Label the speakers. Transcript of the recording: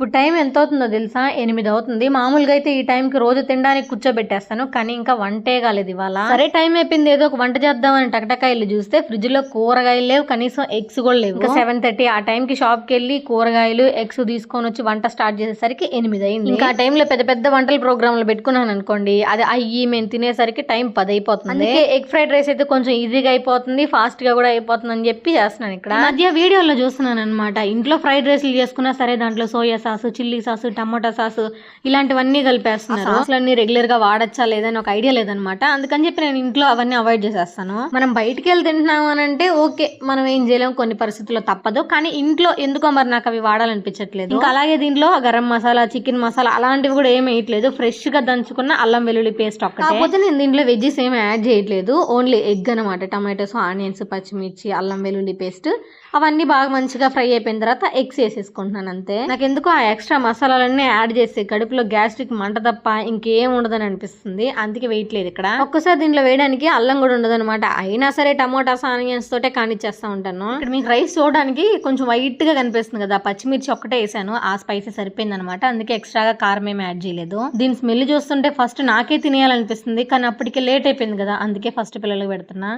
Speaker 1: ఇప్పుడు టైం ఎంత అవుతుందో తెలుసా? ఎనిమిది అవుతుంది మామూలుగా అయితే ఈ టైంకి రోజు తినడానికి కూర్చోబెట్టేస్తాను కానీ ఇంకా వంటే కాలేదు ఇవాళ. సరే టైం అయిపోయింది. ఏదో ఒక వంట చేద్దామని టకటకాయలు చూస్తే ఫ్రిడ్జ్లో కూరగాయలు లేవు కనీసం ఎగ్స్ కూడా లేవు. ఇంకా సెవెన్ థర్టీ. ఆ టైంకి షాప్కి వెళ్ళి కూరగాయలు ఎగ్స్ తీసుకొని వచ్చి వంట స్టార్ట్ చేసేసరికి ఎనిమిది అయింది ఇంకా ఆ టైంలో పెద్ద పెద్ద వంటల ప్రోగ్రాంలు పెట్టుకున్నాను అనుకోండి అది అయ్యి మేము తినేసరికి టైం పది అయిపోతుంది అందుకే ఎగ్ ఫ్రైడ్ రైస్ అయితే కొంచెం ఈజీగా అయిపోతుంది ఫాస్ట్గా కూడా అయిపోతుంది అని చెప్పి చేస్తున్నాను ఇక్కడ. మధ్య వీడియోలో చూస్తున్నాను అనమాట ఇంట్లో ఫ్రైడ్ రైస్లు చేసుకున్నా సరే దాంట్లో soya sauce chilli sauce tomato sauce ఇలాంటివన్నీ కలిపేస్తున్నారు. సాస్లన్నీ రెగ్యులర్గా వాడచ్చా లేదని ఒక ఐడియా లేదనమాట. అందుకని చెప్పి నేను ఇంట్లో అవన్నీ అవాయిడ్ చేసేస్తాను. మనం బయటికి వెళ్ళి తింటున్నాం అని అంటే ఓకే మనం ఏం చేయలేం కొన్ని పరిస్థితుల్లో తప్పదు. కానీ ఇంట్లో ఎందుకో మరి నాకు అవి వాడాలనిపించట్లేదు. ఇంకా అలాగే దీంట్లో గరం మసాలా చికెన్ మసాలా అలాంటివి కూడా ఏమి వేయట్లేదు. ఫ్రెష్గా దంచుకున్న అల్లం వెల్లుల్లి పేస్ట్ ఒక్కటే. కాకపోతే నేను దీంట్లో వెజ్జెస్ ఏమి యాడ్ చేయట్లేదు. ఓన్లీ ఎగ్ అనమాట టమాటోస్ ఆనియన్స్ పచ్చిమిర్చి అల్లం వెల్లుల్లి పేస్ట్ అవన్నీ బాగా మంచిగా ఫ్రై అయిపోయిన తర్వాత ఎగ్స్ వేసేసుకుంటున్నాను అంతే. నాకు ఎందుకో ఎక్స్ట్రా మసాలాలన్నీ యాడ్ చేసి కడుపులో గ్యాస్ట్రిక్ మంట తప్ప ఇంకేం ఉండదని అనిపిస్తుంది. అందుకే వేయట్లేదు ఇక్కడ. ఒక్కసారి దీంట్లో వేయడానికి అల్లం కూడా ఉండదు అనమాట అయినా సరే టమోటాస్ ఆనియన్స్ తోటే కానిచ్చేస్తా ఉంటాను. ఇక్కడ మీకు రైస్ చూడడానికి కొంచెం వైట్గా కనిపిస్తుంది కదా. పచ్చిమిర్చి ఒక్కటే వేసాను. ఆ స్పైసీ సరిపోయింది అనమాట అందుకే ఎక్స్ట్రాగా కారం ఏమి యాడ్ చేయలేదు. దీని స్మెల్ చూస్తుంటే ఫస్ట్ నాకే తినేయాలనిపిస్తుంది. కానీ అప్పటికే లేట్ అయిపోయింది కదా. అందుకే ఫస్ట్ పిల్లలకు పెడుతున్నా.